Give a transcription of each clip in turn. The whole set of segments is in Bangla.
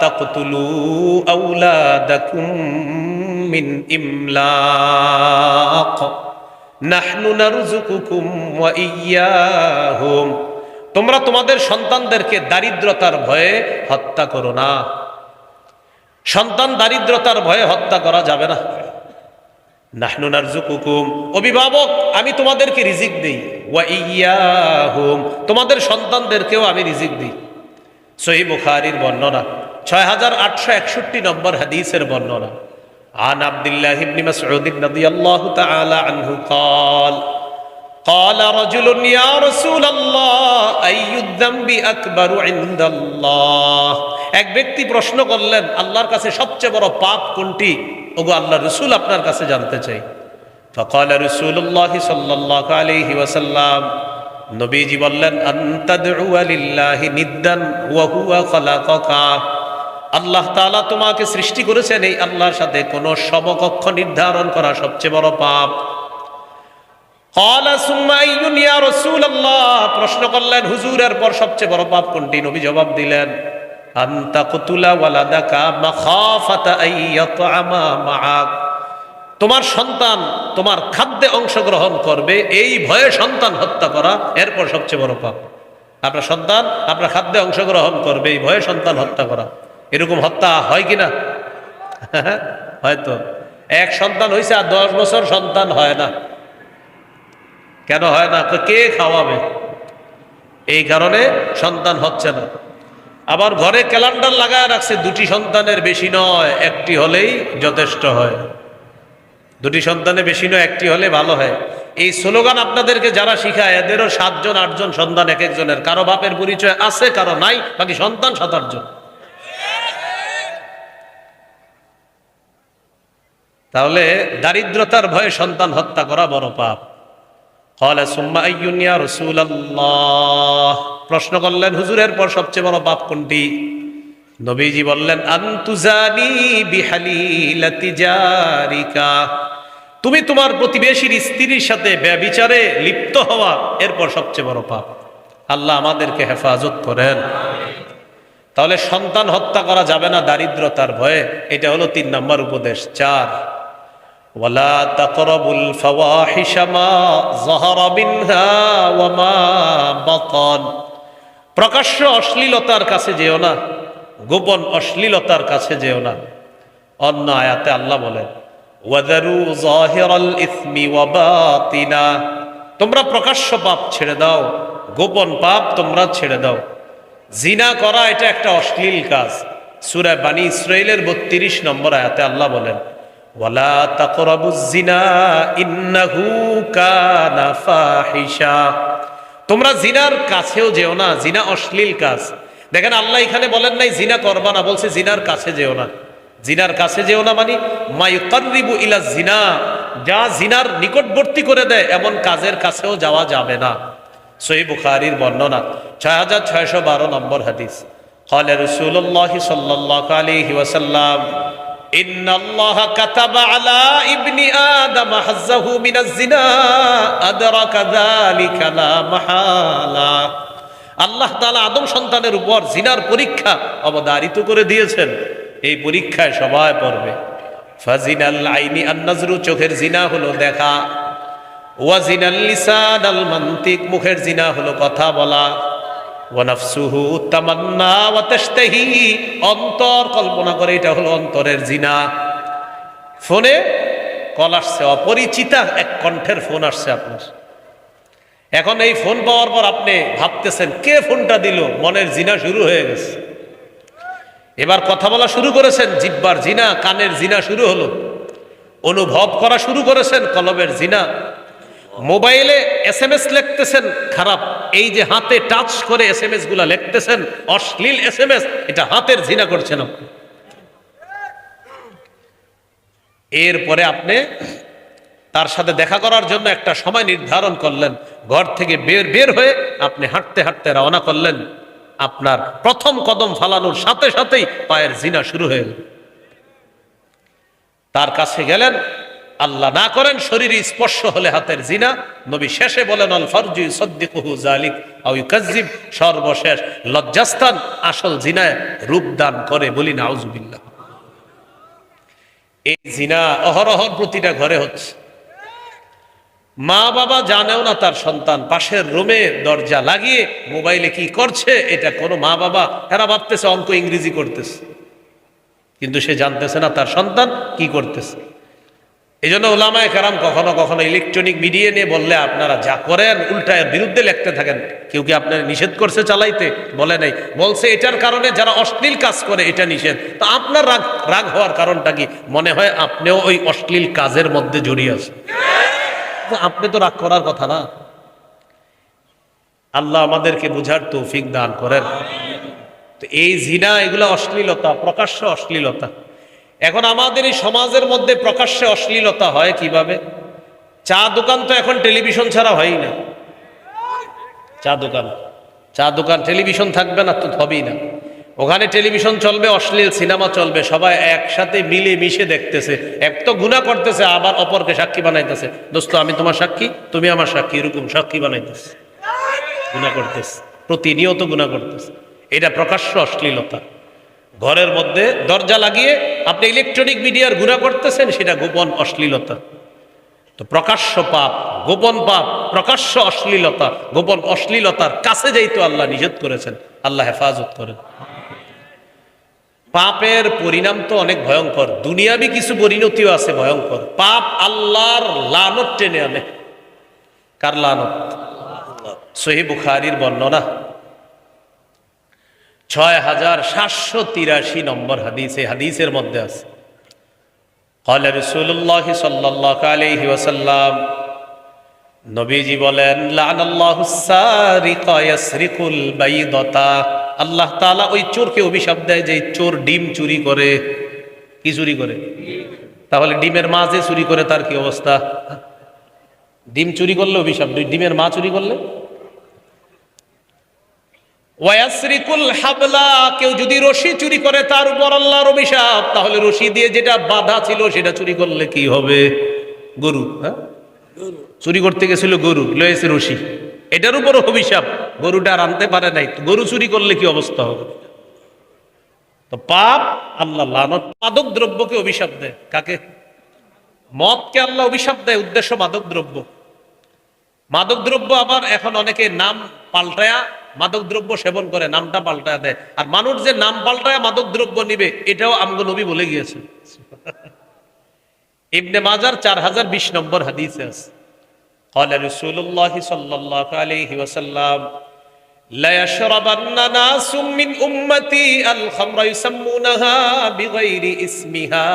তাকতুলু আউলাদাকুম মিন ইমলাক। নাহনু নারযুকুকুম ওয়া ইয়্যাহুম তোমরা তোমাদের সন্তানদেরকে দারিদ্রতার ভয়ে হত্যা করো না। সন্তান দারিদ্রতার ভয়ে হত্যা করা যাবে না। নাহনু নারযুকুকুম। অভিভাবক, আমি তোমাদেরকে রিজিক দেই। ওয়া ইয়্যাহুম তোমাদের সন্তানদেরকেও আমি রিজিক দিই। সহি বুখারীর বর্ণনা ছয় হাজার আটশো একষট্টি নম্বর হাদিসের বর্ণনা عن عبد الله بن مسعود رضي الله تعالى عنه قال قال رجل يا رسول الله أي الذنب أكبر عند الله এক ব্যক্তি প্রশ্ন করলেন আল্লাহর কাছে সবচেয়ে বড় পাপ কোনটি ওগো আল্লাহ রসুল আপনার কাছে জানতে চাই فقال رسول الله صلى الله عليه وسلم নবীজি বললেন আল্লাহ তালা তোমাকে সৃষ্টি করেছেন এই আল্লাহর সাথে কোনো সমকক্ষ নির্ধারণ করা সবচেয়ে বড় পাপ। প্রশ্ন করলেন, হুজুরের পর সবচেয়ে বড় পাপ কোনটি? নবী জবাব দিলেন আন্তা কতুলা ওয়ালাদাকা মাখাফাতা আইয়াতআমা মা তোমার সন্তান তোমার খাদ্যে অংশগ্রহণ করবে, এই ভয়ে সন্তান হত্যা করা, এরপর সবচেয়ে বড় পাপ। আপনার সন্তান আপনার খাদ্যে অংশগ্রহণ করবে, এই ভয়ে সন্তান হত্যা করা। এরকম হত্যা হয় কিনা? হয়তো এক সন্তান হয়েছে আর দশ বছর সন্তান হয় না। কেন হয় না? কে খাওয়াবে? এই কারণে সন্তান হচ্ছে না। আবার ঘরে ক্যালেন্ডার লাগায় রাখছে, দুটি সন্তানের বেশি নয়, একটি হলেই যথেষ্ট হয়। দুটি সন্তানে বেশি নয়, একটি হলে ভালো হয়। এই স্লোগান আপনাদেরকে যারা শিখায়, এদেরও সাতজন, আটজন সন্তান এক একজনের। কারও বাপের পরিচয় আছে, কারও নাই, বাকি সন্তান সাত আটজন তাহলে দারিদ্রতার ভয়ে সন্তান হত্যা করা বড় পাপ। প্রশ্ন করলেন, হুজুরের পর সবচেয়ে বড় পাপ কোনটি? নবীজি বললেন, আন্তুজানি বিহালিলাতি জারিকা। তুমি তোমার প্রতিবেশীর স্ত্রীর সাথে ব্যবিচারে লিপ্ত হওয়া এরপর সবচেয়ে বড় পাপ আল্লাহ আমাদেরকে হেফাজত করেন তাহলে সন্তান হত্যা করা যাবে না দারিদ্রতার ভয়ে এটা হলো তিন নম্বর উপদেশ চার ولا تقربوا الفواحش ما ظهر منها وما بطن প্রকাশ্য অশ্লীলতার কাছে যেও না গোপন অশ্লীলতার কাছে যেও না অন্য আয়াতে আল্লাহ বলেন তোমরা প্রকাশ্য পাপ ছেড়ে দাও, গোপন পাপ তোমরা ছেড়ে দাও। জিনা করা এটা একটা অশ্লীল কাজ। সূরা বানী ইসরাইলের 32 নম্বর আয়াতে আল্লাহ বলেন, ওয়ালা জিনা তোমরা জিনার কাছেও যেও না, জিনা অশ্লীল কাজ। দেখেন আল্লাহ এখানে বলেন নাই, জিনা করবা না। বলছে, জিনার কাছে যেও না। জিনার কাছে যেও না মানে মায়ুকারিবু ইলা জিনা যা জিনার নিকটবর্তী করে দেয় এমন কাজের কাছেও যাওয়া যাবে না সহি বুখারির বর্ণনা ছয় হাজার ছয়শো বারো নম্বর হাদিস قال رسول الله صلى الله عليه وسلم إن الله كتب على ابن آدم حزه من الزنا أدرك ذلك لا محالة আল্লাহ তাআলা আদম সন্তানের উপর জিনার পরীক্ষা অবধারিত করে দিয়েছেন এই পরীক্ষায় সবাই পড়বে। ফাজিনাল আইনি আন্নাজরু, চোখের জিনা হলো দেখা। ওয়াজিনাল লিসান আল মান্তিক, মুখের জিনা হলো কথা বলা। ওয়ানাফসুহু তামান্না ওয়া তাশতাহি, অন্তর কল্পনা করে এটা হলো অন্তরের জিনা। ফোনে কল আসছে, অপরিচিতা এক কণ্ঠের ফোন আসছে আপনার। এখন এই ফোন পাওয়ার পর আপনি ভাবতেছেন, কে ফোনটা দিল? মনের জিনা শুরু হয়ে গেছে। এবার কথা বলা শুরু করেছেন, জিব্বার জিনা, কানের জিনা শুরু হলো। অনুভব করা শুরু করেছেন কলমের জিনা। মোবাইলে এস এম এস লিখতেছেন, খারাপ। এই যে হাতে টাচ করে এস এম এসগুলা লিখতেছেন, অশ্লীল এস এম এস এটা হাতের জিনা করছেন আপনি। এরপরে আপনি তার সাথে দেখা করার জন্য একটা সময় নির্ধারণ করলেন। ঘর থেকে বের বের হয়ে আপনি হাঁটতে হাঁটতে রওনা করলেন। আপনার প্রথম কদম ফালানোর সাথে সাথেই পায়ের জিনা শুরু হয়ে গেল। তার কাছে গেলেন, আল্লাহ না করেন শরীরে স্পর্শ হলে হাতের জিনা, নবী শেষে বলেন অল ফরজু সদ্দিকুহু জালিক আও ইউকাজ্জিব সর্বশেষ লজ্জাস্থান আসল জিনায় রূপদান করে বলি, নাউজুবিল্লাহ। এই জিনা অহরহর প্রতিটা ঘরে হচ্ছে। মা বাবা জানেও না তার সন্তান। পাশের রুমে দরজা লাগিয়ে মোবাইলে কি করছে, এটা কোনো মা বাবা। এরা ভাবতেছে, অঙ্ক ইংরেজি করতেছে। কিন্তু সে জানতেছে না তার সন্তান কি করতেছে। এই জন্য ওলামায় কারাম কখনো কখনো ইলেকট্রনিক মিডিয়া নিয়ে বললে, আপনারা যা করেন উল্টা এর বিরুদ্ধে লিখতে থাকেন। কেউ কি আপনার নিষেধ করছে চালাইতে? বলে নাই। বলছে, এটার কারণে যারা অশ্লীল কাজ করে, এটা নিষেধ। তো আপনার রাগ রাগ হওয়ার কারণটা কি? মনে হয় আপনিও ওই অশ্লীল কাজের মধ্যে জড়িয়ে আছেন। তো আপনি তো রাগ করার কথা না। আল্লাহ আমাদেরকে বুঝার তৌফিক দান করেন। তো এই জিনা, এগুলো অশ্লীলতা, প্রকাশ্য অশ্লীলতা। এখন আমাদের এই সমাজের মধ্যে প্রকাশ্যে অশ্লীলতা হয় কীভাবে? চা দোকান তো এখন টেলিভিশন ছাড়া হয় না। চা দোকান চা দোকান, টেলিভিশন থাকবে না তো হবেই না। ওখানে টেলিভিশন চলবে, অশ্লীল সিনেমা চলবে, সবাই একসাথে মিলে মিশে দেখতেছে। এক তো গুণা করতেছে, আবার অপরকে সাক্ষী বানাইতেছে। দোস্ত, আমি তোমার সাক্ষী, তুমি আমার সাক্ষী, এরকম সাক্ষী বানাইতেছে। গুণা করতেছে, প্রতিনিয়ত গুণা করতেছে। এটা প্রকাশ্য অশ্লীলতা। ঘরের মধ্যে দরজা লাগিয়ে আপনি ইলেকট্রনিক মিডিয়ার গুণা করতেছেন, সেটা গোপন অশ্লীলতা। তো প্রকাশ্য পাপ, গোপন পাপ, প্রকাশ্য অশ্লীলতা, গোপন অশ্লীলতার কাছে যাইতো আল্লাহ নিষেধ করেছেন। আল্লাহ হেফাজত করেন। পাপের পরিণাম তো অনেক ভয়ঙ্কর দুনিয়াবি কিছু পরিণতিও আছে ভয়ঙ্কর পাপ আল্লাহর লানত টেনে আনে কার লানত সহি বুখারির বর্ণনা ছয় হাজার সাতশো তিরাশি নম্বর হাদিস এই হাদিসের মধ্যে আছে قال رسول الله صلى الله عليه وسلم নবীজি বলেন লানাল্লাহু সারিকা ইয়াসরিকুল বাইদাতা আল্লাহ তাআলা ওই চোরকে অভিশাপ দেয় যে চোর ডিম চুরি করে। কি চুরি করে? তাহলে ডিমের মা যে চুরি করে তার কি অবস্থা? ডিম চুরি করলে অভিশাপ ডিমের মা চুরি করলে? ওয়াসরিকুল হাবলা কেউ যদি রশি চুরি করে তার উপর আল্লাহর অভিশাপ তাহলে রশি দিয়ে যেটা বাধা ছিল সেটা চুরি করলে কি হবে? গরু হ্যাঁ? চুরি করতে গেছিল গরু লয়েছে রশি। এটার উপর অভিশাপ। গরুটা আর আনতে পারে নাই। গরু চুরি করলে কি অবস্থা হবে? তো পাপ আল্লাহ মাদক দ্রব্যকে অভিশাপ দেয়। কাকে? মদকে আল্লাহ অভিশাপ দেয়। উদ্দেশ্য মাদক দ্রব্য। মাদক দ্রব্য আবার এখন অনেকে নাম পাল্টায়া মাদক দ্রব্য সেবন করে, নামটা পাল্টায়া দেয়। আর মানুষ যে নাম পাল্টায়া মাদক দ্রব্য নিবে, এটাও আমগো নবী বলে গিয়েছে। ইবনে মাজার চার হাজার বিশ নম্বর হাদিসে আছে। قال رسول الله صلى الله عليه وسلم لا يشربن ناس من أمتي الخمر يسمونها بغير اسمها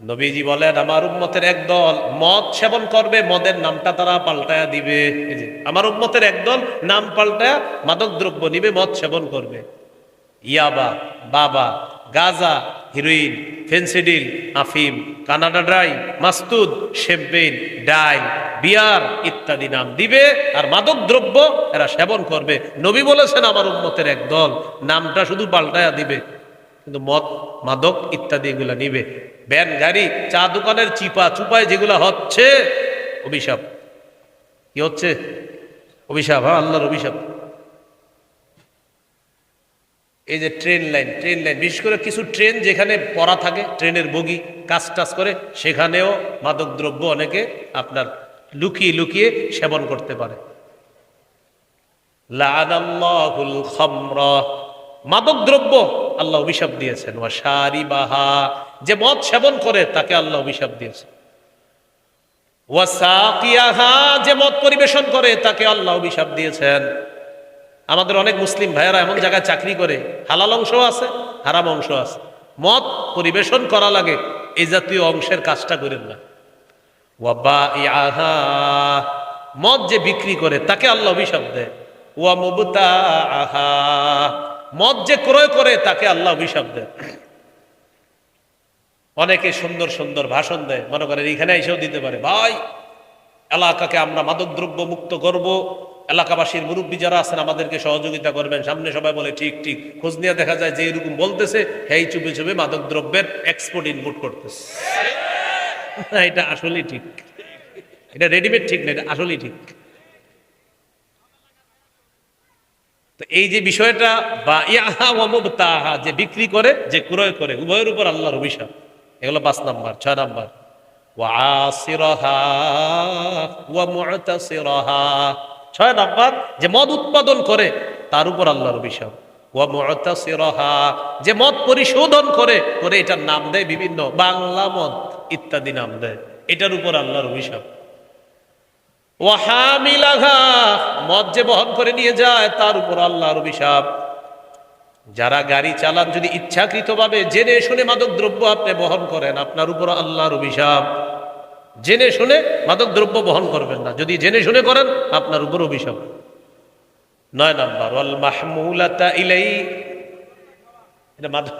নবীজি বলেন আমার উম্মতের একদল মদ সেবন করবে মদের নামটা তারা পাল্টায়া দিবে এই যে, আমার উম্মতের একদল নাম পাল্টায়া মাদক দ্রব্য নিবে মদ সেবন করবে ইয়াবা বাবা গাজা, হিরোইন, ফেন্সিডিল, আফিম, কানাডা ড্রাই, মাস্তুদ শেব্বেইন ডাইল বিয়ার ইত্যাদি নাম দিবে আর মাদক দ্রব্য এরা সেবন করবে। নবী বলেছেন, আমার উম্মতের এক দল নামটা শুধু পাল্টায়া দিবে, কিন্তু মদ, মাদক ইত্যাদি এগুলা নিবে। ব্যান, গাড়ি, চা দোকানের চিপা চুপায় যেগুলা হচ্ছে, অভিশাপ। কি হচ্ছে? অভিশাপ হ্যাঁ আল্লাহর অভিশাপ। এই যে ট্রেন লাইন ট্রেন লাইন বিশেষ করে কিছু ট্রেন যেখানে পড়া থাকে ট্রেনের বগি, কাজ টাজ করে, সেখানেও মাদক দ্রব্য অনেকে আপনার লুকিয়ে লুকিয়ে সেবন করতে পারে। লাআনাল্লাহুল খামরা। মাদক দ্রব্য আল্লাহ অভিশাপ দিয়েছেন। শারিবাহা। যে মদ সেবন করে, তাকে আল্লাহ অভিশাপ দিয়েছেন। ওয়া সাকিয়াহা। যে মদ পরিবেশন করে, তাকে আল্লাহ অভিশাপ দিয়েছেন। আমাদের অনেক মুসলিম ভাইয়েরা এমন জায়গায় চাকরি করে, হালাল অংশ আছে, হারাম অংশ আছে। মদ পরিবেশন করা লাগে, এই জাতীয় অংশের কাজটা করেন না। ওয়াবা ইয়াহা মদ যে বিক্রি করে, তাকে আল্লাহ অভিশাপ দেয়। ওয়া মুবতা আহা মদ যে ক্রয় করে, তাকে আল্লাহ অভিশাপ দেয়। অনেকে সুন্দর সুন্দর ভাষণ দেয়। মনে করেন, এখানে এসেও দিতে পারে। ভাই, এলাকাকে আমরা মাদকদ্রব্য মুক্ত করব। এলাকাবাসীর মুরব্বী যারা আছেন, আমাদেরকে সহযোগিতা করবেন। সামনে সবাই বলে, ঠিক ঠিক। খোঁজ নিয়ে দেখা যায় যে এরকম বলতেছে, হেই চুপে চুপে মাদক দ্রব্যের এক্সপোর্ট ইনপুট করতেছে। এটা আসলেই ঠিক। এটা রেডিমেড ঠিক না, এটা আসলেই ঠিক। তো এই যে বিষয়টা, বা ইয়াহা ওয়ামুবতাহা যে বিক্রি করে, যে ক্রয় করে, উভয়ের উপর আল্লাহর অভিশাপ। এগুলো পাঁচ নাম্বার, ছয় নাম্বার। ওয়াসিরহা ওয়া মুতাসিরহা। ছয় নাম্বার, যে মদ উৎপাদন করে, তার উপর আল্লাহর অভিশাপ। যে মদ পরিশোধন করে করে এটার নাম দেয় বিভিন্ন বাংলা মদ, ইত্যাদি নাম দেয়। এটার উপর আল্লাহর অভিশাপ। ওয়াহামিলাহা মদ যে বহন করে নিয়ে যায়, তার উপর আল্লাহর অভিশাপ। যারা গাড়ি চালান, যদি ইচ্ছাকৃতভাবে জেনে শুনে মাদক দ্রব্য আপনি বহন করেন, আপনার উপর আল্লাহর অভিশাপ। জেনে শুনে মাদক দ্রব্য বহন করবেন না। যদি জেনে শুনে করেন, আপনার উপর অভিশাপ। নয় নাম্বার মাদক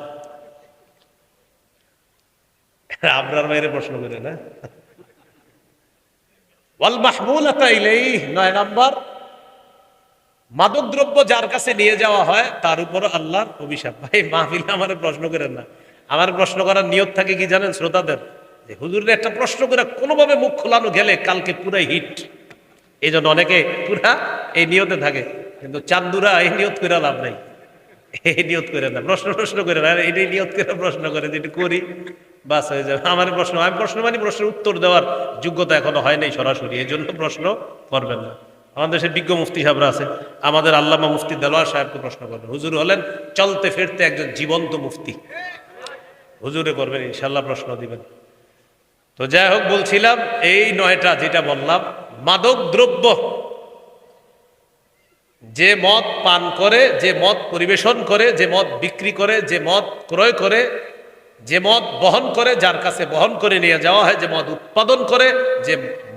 আপনার বাইরে প্রশ্ন করে না? ওয়াল মাহমুলাতা ইলাই, নয় নাম্বার মাদকদ্রব্য যার কাছে নিয়ে যাওয়া হয়, তার উপর আল্লাহর অভিশাপ। ভাই, মাহফিলে আমার প্রশ্ন করেন না। আমার প্রশ্ন করার নিয়ত থাকে কি জানেন, শ্রোতাদের? যে হুজুরের একটা প্রশ্ন করে, কোনোভাবে মুখ খোলানো গেলে কালকে পুরাই হিট। এই জন্য অনেকে পুরা এই নিয়তে থাকে, কিন্তু চান্দুরা এই নিয়ত করে লাভ নাই। এই নিয়ত করে না, প্রশ্ন প্রশ্ন করে না এটাই নিয়ত করে প্রশ্ন করে যেটা করি, বাস হয়ে যাবে। আমার প্রশ্ন, আমি প্রশ্ন মানে প্রশ্নের উত্তর দেওয়ার যোগ্যতা এখনও হয় নাই সরাসরি, এই জন্য প্রশ্ন করবেন না। আমাদের দেশের বিজ্ঞ মুফতি সাহেবরা আছে, আমাদের আল্লামা মুফতি দেলোয়ার সাহেবকে প্রশ্ন করবেন। হুজুর হলেন চলতে ফিরতে একজন জীবন্ত মুফতি। হুজুরে করবেন, ইনশাল্লাহ প্রশ্ন দিবেন। তো যাই হোক, বলছিলাম এই নয়টা যেটা বললাম, মাদক দ্রব্য। যে মদ পান করে, যে মদ পরিবেশন করে, যে মদ বিক্রি করে, যে মদ ক্রয় করে, যে মদ বহন করে, যার কাছে বহন করে নিয়ে যাওয়া হয়, যে মদ উৎপাদন করে, যে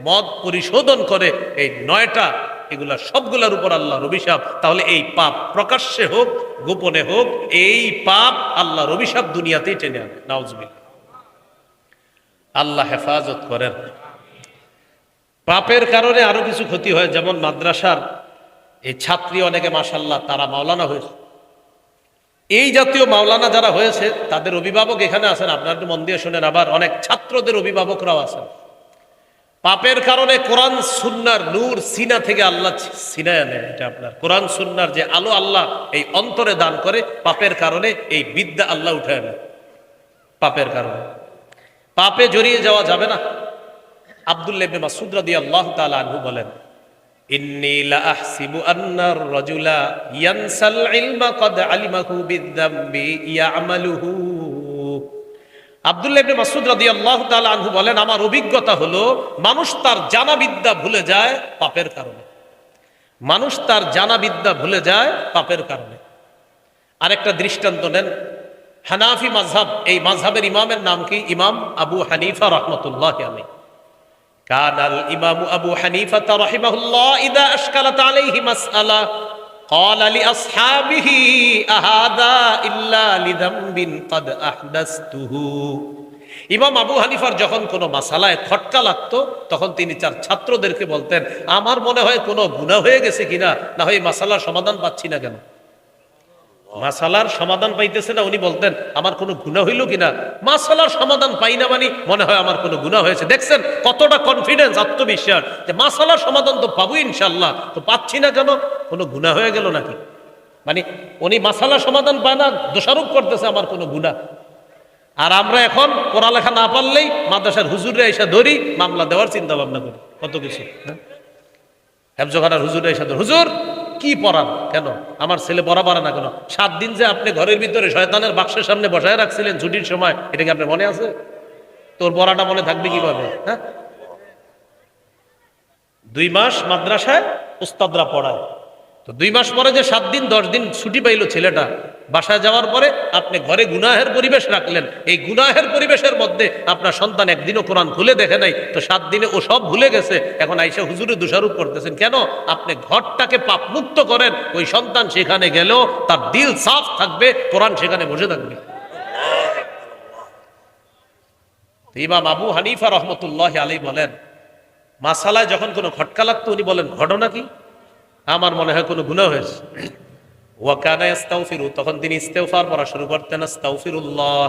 মদ পরিশোধন করে, এই নয়টা, এগুলা সবগুলোর উপর আল্লাহর অভিশাপ। তাহলে এই পাপ প্রকাশ্যে হোক, গোপনে হোক, এই পাপ আল্লাহর অভিশাপ দুনিয়াতেই টেনে আনে। নাউজবিল আল্লাহ হেফাজত করেন। পাপের কারণে আরও কিছু ক্ষতি হয়, যেমন মাদ্রাসার এই ছাত্রী অনেকে মাসাল্লাহ তারা মাওলানা হয়েছে। এই জাতীয় মাওলানা যারা হয়েছে, তাদের অভিভাবক এখানে আছেন, আপনার একটু মন দিয়ে শোনেন, আবার অনেক ছাত্রদের অভিভাবকরাও আছেন। পাপের কারণে কোরআন, সুন্নার নূর, সিনা থেকে আল্লাহ সিনায় আনেন, এটা আপনার। কোরআন, সুন্নার যে আলো আল্লাহ এই অন্তরে দান করে, পাপের কারণে এই বিদ্যা আল্লাহ উঠে আনেন। পাপের কারণে। পাপে জড়িয়ে যাওয়া যাবে না। আব্দুল্লাহ বলেন ইবনে মাসউদ রাদিয়াল্লাহু তাআলা আনহু বলেন, আমার অভিজ্ঞতা হলো, মানুষ তার জানা বিদ্যা ভুলে যায় পাপের কারণে। মানুষ তার জানা বিদ্যা ভুলে যায় পাপের কারণে। আরেকটা দৃষ্টান্ত নেন হানাফি মাযহাব এই মাযহাবের ইমামের নাম কি ইমাম আবু হানিফা রাহমাতুল্লাহ আলাইহি كان الإمام أبو حنيفة رحمه الله إذا أشكلت عليه مسألة قال لأصحابه أهذا إلا لذنب قد أحدثته ইমাম আবু হানিফার যখন কোনো মাসালায় খটকা লাগতো তখন তিনি তার ছাত্রদেরকে বলতেন আমার মনে হয় কোনো গুণা হয়ে গেছে কিনা না হয় এই মাসালার সমাধান পাচ্ছি না কেন মাসালার সমাধান পাইতেছে না, উনি বলতেন, আমার কোনো গুণা হইল কিনা? মাসালার সমাধান পাই না মানে মনে হয় আমার কোনো গুণা হয়েছে। দেখছেন কতটা কনফিডেন্স আত্মবিশ্বাস যে মাসালার সমাধান তো পাবো ইনশাল্লাহ তো পাচ্ছি না কেন? কোনো গুণা হয়ে গেল নাকি? মানে উনি মাসালার সমাধান পায় না, দোষারোপ করতেছে আমার কোনো গুণা আর আমরা এখন পড়ালেখা না পারলেই মাদ্রাসার হুজুরে এসে ধরি, মামলা দেওয়ার চিন্তা ভাবনা করি। কত কিছু হ্যাঁ? হেফজখানার হুজুরে এসে হুজুর কি পড়ান কেন? আমার ছেলে পড়া পারে না কেন? সাত দিন যে আপনি ঘরের ভিতরে শয়তানের বাক্সের সামনে বসায় রাখছিলেন ছুটির সময়, এটা কি আপনার মনে আছে? তোর পড়াটা মনে থাকবে কীভাবে? হ্যাঁ? দুই মাস মাদ্রাসায় উস্তাদরা পড়ায়। তো দুই মাস পরে যে সাত দিন, দশ দিন ছুটি পাইলো ছেলেটা, বাসায় যাওয়ার পরে আপনি ঘরে গুনাহের পরিবেশ রাখলেন। এই গুনাহের পরিবেশের মধ্যে আপনার সন্তান একদিনও কোরআন খুলে দেখে নাই, তো সাত দিনে ও সব ভুলে গেছে। এখন আইসা হুজুরে দোষারোপ করতেছেন, কেন? আপনি ঘরটাকে পাপমুক্ত করেন, ওই সন্তান সেখানে গেলেও তার দিল সাফ থাকবে, কোরআন সেখানে বসে থাকবে। ইমাম আবু হানিফা রহমতুল্লাহ আলী বলেন, মাসালায় যখন কোনো খটকা লাগতো, উনি বলেন, ঘটনা কি? আমার মনে হয় কোনো গুণা হয়েছে। ওয়াকানা তখন তিনি ইস্তেগফার পড়া শুরু করতেন আস্তাউফিরুল্লাহ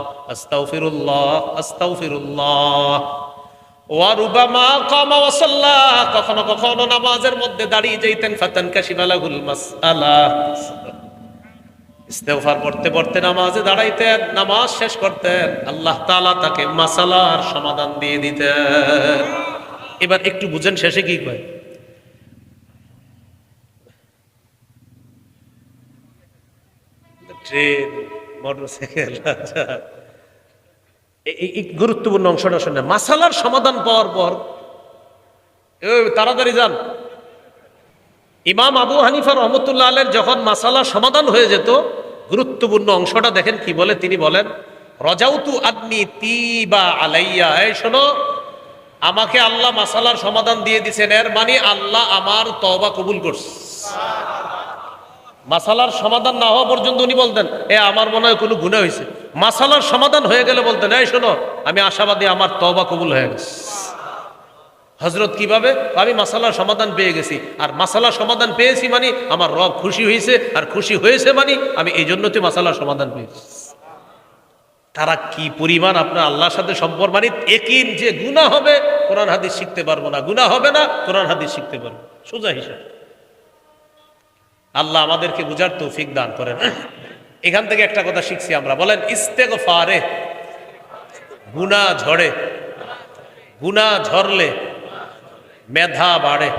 কখনো কখনো নামাজের মধ্যে দাঁড়িয়ে যাইতেন ইস্তেগফার পড়তে পড়তে নামাজে দাঁড়াইতেন, নামাজ শেষ করতেন, আল্লাহ তাকে মাসালার সমাধান দিয়ে দিতেন। এবার একটু বুঝেন শেষে কি কয়? ট্রেন, মোটরসাইকেল আচ্ছা। এই- গুরুত্বপূর্ণ অংশটা শুনে মাসালার সমাধান পাওয়ার পর তাড়াতাড়ি যান। ইমাম আবু হানিফা রহমতুল্লাহ আলের যখন মাসালার সমাধান হয়ে যেত, গুরুত্বপূর্ণ অংশটা দেখেন কি বলে, তিনি বলেন, রজাউতু আদনি তিবা আলাইয়া। এই শোনো, আমাকে আল্লাহ মাসালার সমাধান দিয়ে দিছেন, এর মানে আল্লাহ আমার তওবা কবুল করছে। মাসালার সমাধান না হওয়া পর্যন্ত উনি বলতেন, এ, আমার মনে হয় কোনো গুণা হয়েছে। মাসালার সমাধান হয়ে গেলে বলতেন, এই শোনো, আমি আশাবাদী আমার তওবা কবুল হয়ে গেছে। হজরত কীভাবে? আমি মাসালার সমাধান পেয়ে গেছি। আর মাসালার সমাধান পেয়েছি মানে আমার রব খুশি হয়েছে, আর খুশি হয়েছে মানে আমি এই জন্য তো মাসালার সমাধান পেয়েছি। তারা কি পরিমাণ আপনার আল্লাহর সাথে সম্পর্ক? মানে একিন যে গুণা হবে, কোরআন হাদিস শিখতে পারব না। গুণা হবে না, কোরআন হাদিস শিখতে পারব সোজা হিসাব। আল্লাহ আমাদেরকে বুঝার তৌফিক দান করেন। এখান থেকে একটা কথা শিখছি আমরা। বলেন ইস্তেক ফারে গুণা ঝড়ে গুণা ঝরলে মেধা বাড়ে।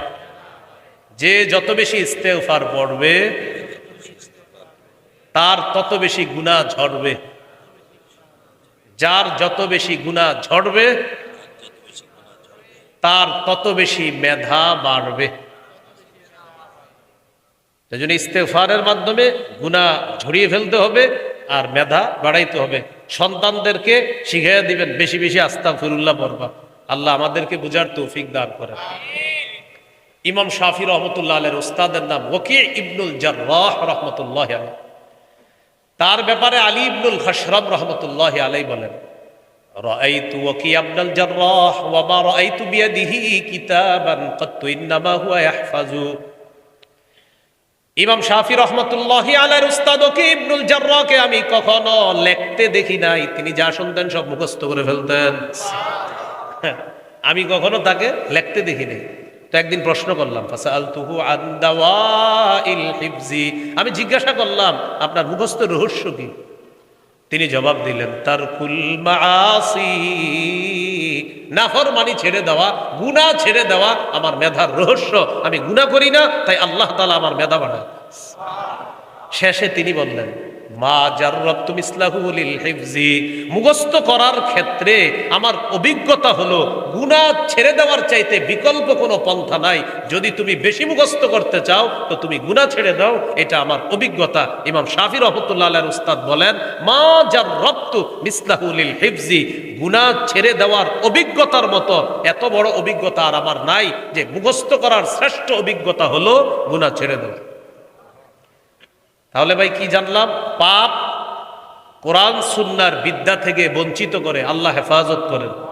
যে যত বেশি ইস্তেফার পড়বে, তার তত বেশি গুণা ঝরবে। যার যত বেশি গুণা ঝরবে, তার তত বেশি মেধা বাড়বে। সেজন্য ইস্তেফারের মাধ্যমে গুণা ঝরিয়ে ফেলতে হবে আর মেধা বাড়াইতে হবে সন্তানদেরকে শিখাইয়া দিবেন বেশি বেশি আস্তা ফিরুল্লাহ পড়বা আল্লাহ আমাদেরকে বুঝার তৌফিক দান করে ইমাম শাফি রহমতুল্লাহ আলের উস্তাদের নাম ওকি ইবনুল জার্রাহ রহমতুল্লাহ আলী তার ব্যাপারে আলী ইবনুল খসরব রহমতুল্লাহ আলাই বলেন رأيت وكيع بن الجراح وما رأيت بيده كتابا قد إنما هو يحفظ ইমাম শাফি রহমতুল্লাহ আলার উস্তাদ ওকে ইবনুল জার্রাকে আমি কখনো লেখতে দেখি নাই। তিনি যা শুনতেন সব মুখস্থ করে ফেলতেন। আমি কখনো তাকে লেখতে দেখি নাই। তো একদিন প্রশ্ন করলাম আমি জিজ্ঞাসা করলাম, আপনার মুখস্থ রহস্য কি? তিনি জবাব দিলেন তার কুল মাসি নাফরমানি ছেড়ে দেওয়া গুণা ছেড়ে দেওয়া আমার মেধার রহস্য। আমি গুণা করি না, তাই আল্লাহ তালা আমার মেধা বাড়ায়। শেষে তিনি বললেন মা জাররাবতুম ইসলাহুল হিফজি। মুখস্থ করার ক্ষেত্রে আমার অভিজ্ঞতা হলো গুনাহ ছেড়ে দেওয়ার চাইতে বিকল্প কোনো পন্থা নাই। যদি তুমি বেশি মুখস্থ করতে চাও, তো তুমি গুনাহ ছেড়ে দাও। এটা আমার অভিজ্ঞতা। ইমাম শাফি রহমতুল্লাহ আলাইহির উস্তাদ বলেন, মা জাররাবতু মিসলাহুল হিফজি। গুনাহ ছেড়ে দেওয়ার অভিজ্ঞতার মতো এত বড় অভিজ্ঞতা আর আমার নাই যে মুখস্থ করার শ্রেষ্ঠ অভিজ্ঞতা হলো গুনাহ ছেড়ে দেওয়া। তাহলে ভাই কি জানলাম? পাপ কোরআন সুন্নার বিদ্যা থেকে বঞ্চিত করে আল্লাহ হেফাজত করেন।